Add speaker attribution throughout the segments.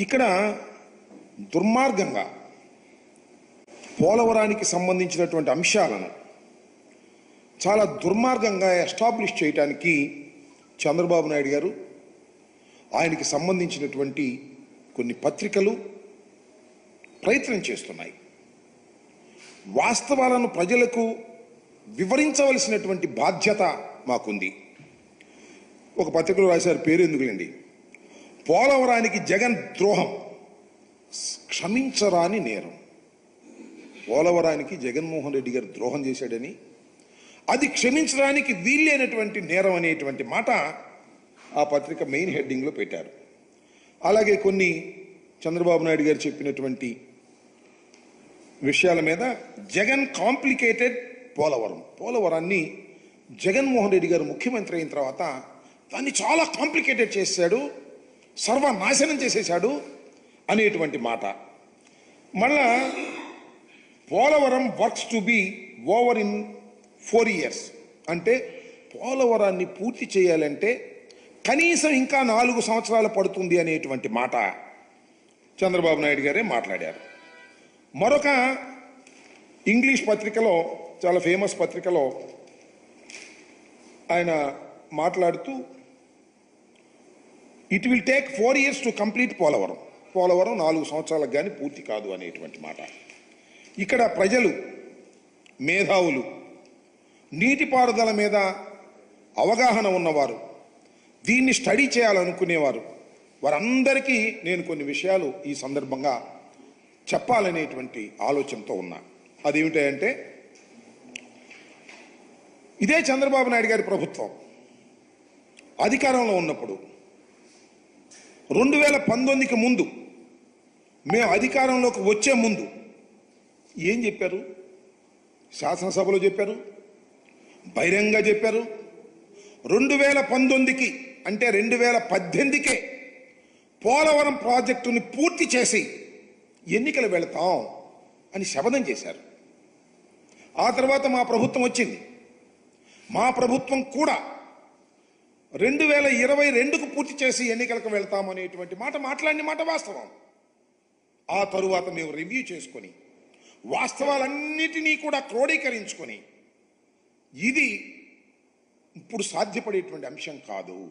Speaker 1: ఇక్కడ దుర్మార్గంగా పోలవరానికి సంబంధించినటువంటి అంశాలను చాలా దుర్మార్గంగా ఎస్టాబ్లిష్ చేయడానికి చంద్రబాబు నాయుడు గారు ఆయనకి సంబంధించినటువంటి కొన్ని పత్రికలు ప్రయత్నం చేస్తున్నాయి. వాస్తవాలను ప్రజలకు వివరించవలసినటువంటి బాధ్యత మాకుంది. ఒక పత్రికలో రాశారు పేరు ఎందుకులేండి? పోలవరానికి జగన్ ద్రోహం. క్షమించరాని నేరం. పోలవరానికి జగన్మోహన్ రెడ్డి గారు ద్రోహం చేశాడని అది క్షమించడానికి వీల్లేనటువంటి నేరం అనేటువంటి మాట ఆ పత్రిక మెయిన్ హెడ్డింగ్లో పెట్టారు. అలాగే కొన్ని చంద్రబాబు నాయుడు గారు చెప్పినటువంటి విషయాల మీద జగన్ కాంప్లికేటెడ్ పోలవరం. పోలవరాన్ని జగన్మోహన్ రెడ్డి గారు ముఖ్యమంత్రి అయిన తర్వాత దాన్ని చాలా కాంప్లికేటెడ్ చేశాడు సర్వనాశనం చేసేశాడు అనేటువంటి మాట. మళ్ళా Polavaram works to be over in four years. అంటే పోలవరాన్ని పూర్తి చేయాలంటే కనీసం ఇంకా నాలుగు సంవత్సరాలు పడుతుంది అనేటువంటి మాట చంద్రబాబు నాయుడు గారే మాట్లాడారు. మరొక ఇంగ్లీష్ పత్రికలో చాలా ఫేమస్ పత్రికలో ఆయన మాట్లాడుతూ it will take four years to complete Polavaram. Polavaram నాలుగు సంవత్సరాలకు కానీ పూర్తి కాదు అనేటువంటి మాట. ఇక్కడ ప్రజలు మేధావులు నీటిపారుదల మీద అవగాహన ఉన్నవారు దీన్ని స్టడీ చేయాలనుకునేవారు. వారందరికీ నేను కొన్ని విషయాలు ఈ సందర్భంగా చెప్పాలనేటువంటి ఆలోచనతో ఉన్నా. అదేమిటంటే ఇదే చంద్రబాబు నాయుడు గారి ప్రభుత్వం అధికారంలో ఉన్నప్పుడు రెండు వేల పంతొమ్మిదికి ముందు. మేము అధికారంలోకి వచ్చే ముందు. ఏం చెప్పారు? శాసనసభలో చెప్పారు? బహిరంగ చెప్పారు? రెండు వేల పంతొమ్మిదికి అంటే రెండు వేల పద్దెనిమిదికే పోలవరం ప్రాజెక్టుని పూర్తి చేసి ఎన్నికలు వెళతాం అని శపథం చేశారు. ఆ తర్వాత మా ప్రభుత్వం వచ్చింది. మా ప్రభుత్వం కూడా రెండు వేల ఇరవై రెండుకు పూర్తి చేసి ఎన్నికలకు వెళ్తాం అనేటువంటి మాట మాట్లాడిన మాట వాస్తవం. ఆ తరువాత మేము రివ్యూ చేసుకొని వాస్తవాలన్నిటినీ కూడా క్రోడీకరించుకొని ఇది ఇప్పుడు సాధ్యపడేటువంటి అంశం కాదు.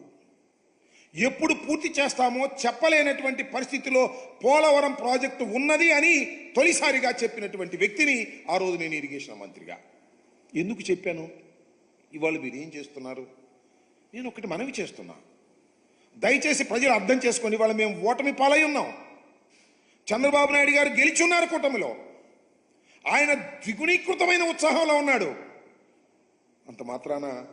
Speaker 1: ఎప్పుడు పూర్తి చేస్తామో చెప్పలేనటువంటి పరిస్థితిలో పోలవరం ప్రాజెక్టు ఉన్నది అని తొలిసారిగా చెప్పినటువంటి వ్యక్తిని ఆ రోజు నేను ఇరిగేషన్ మంత్రిగా. ఎందుకు చెప్పాను? ఇవాళ మీరు ఏం చేస్తున్నారు? నేను ఒకటి మనవి చేస్తున్నా. దయచేసి ప్రజలు అర్థం చేసుకొని ఇవాళ మేము ఓటమి పాలై ఉన్నాం. చంద్రబాబు నాయుడు గారు గెలిచున్నారు కూటమిలో. ఆయన ద్విగుణీకృతమైన ఉత్సాహంలో ఉన్నాడు. అంత మాత్రాన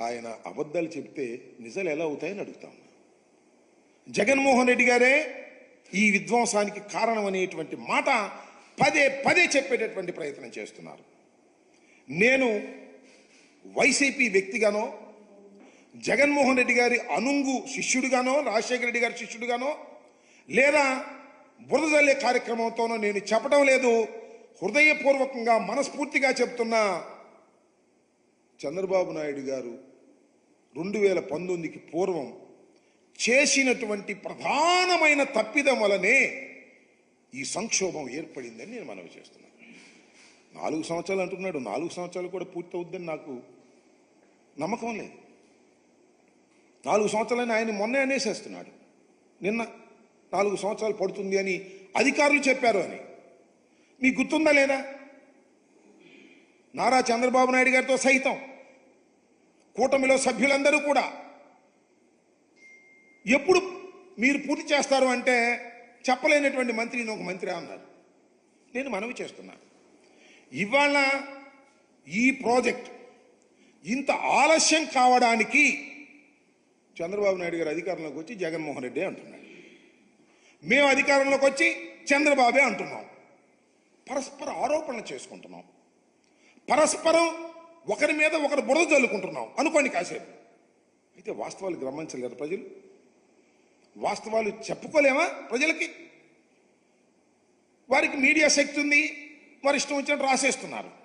Speaker 1: ఆయన అబద్ధాలు చెప్తే నిజాలు ఎలా అవుతాయని అడుగుతాం. జగన్మోహన్ రెడ్డి గారే ఈ విధ్వంసానికి కారణం అనేటువంటి మాట పదే పదే చెప్పేటటువంటి ప్రయత్నం చేస్తున్నారు. నేను వైసీపీ వ్యక్తిగానో జగన్మోహన్ రెడ్డి గారి అనుంగు శిష్యుడిగానో రాజశేఖర రెడ్డి గారి శిష్యుడిగానో లేదా బురద జల్లే కార్యక్రమంతోనో నేను చెప్పడం లేదు. హృదయపూర్వకంగా మనస్ఫూర్తిగా చెప్తున్నా చంద్రబాబు నాయుడు గారు రెండు వేల పంతొమ్మిదికి పూర్వం చేసినటువంటి ప్రధానమైన తప్పిదం వలనే ఈ సంక్షోభం ఏర్పడిందని నేను మనవి చేస్తున్నాను నాలుగు సంవత్సరాలు అంటున్నాడు. నాలుగు సంవత్సరాలు కూడా పూర్తి అవుద్దని నాకు నమ్మకం లేదు. నాలుగు సంవత్సరాలని ఆయన మొన్నే అనేసేస్తున్నాడు. నిన్న నాలుగు సంవత్సరాలు పడుతుంది అని అధికారులు చెప్పారు అని. మీకు గుర్తుందా లేదా? నారా చంద్రబాబు నాయుడు గారితో సైతం కూటమిలో సభ్యులందరూ కూడా ఎప్పుడు మీరు పూర్తి చేస్తారు అంటే చెప్పలేనటువంటి మంత్రి ఒక మంత్రి అన్నారు నేను మనవి చేస్తున్నా. ఇవాళ ఈ ప్రాజెక్ట్ ఇంత ఆలస్యం కావడానికి చంద్రబాబు నాయుడు గారు అధికారంలోకి వచ్చి జగన్మోహన్ రెడ్డి అంటున్నాడు. మేము అధికారంలోకి వచ్చి చంద్రబాబే అంటున్నాం. పరస్పర ఆరోపణలు చేసుకుంటున్నాం. పరస్పరం ఒకరి మీద ఒకరు బురద చల్లుకుంటున్నాం అనుకోండి కాసేపు. అయితే వాస్తవాలు గమనించలేరు ప్రజలు. వాస్తవాలు చెప్పుకోలేమా ప్రజలకి? వారికి మీడియా శక్తి ఉంది. వారి ఇష్టం వచ్చినట్టు రాసేస్తున్నారు.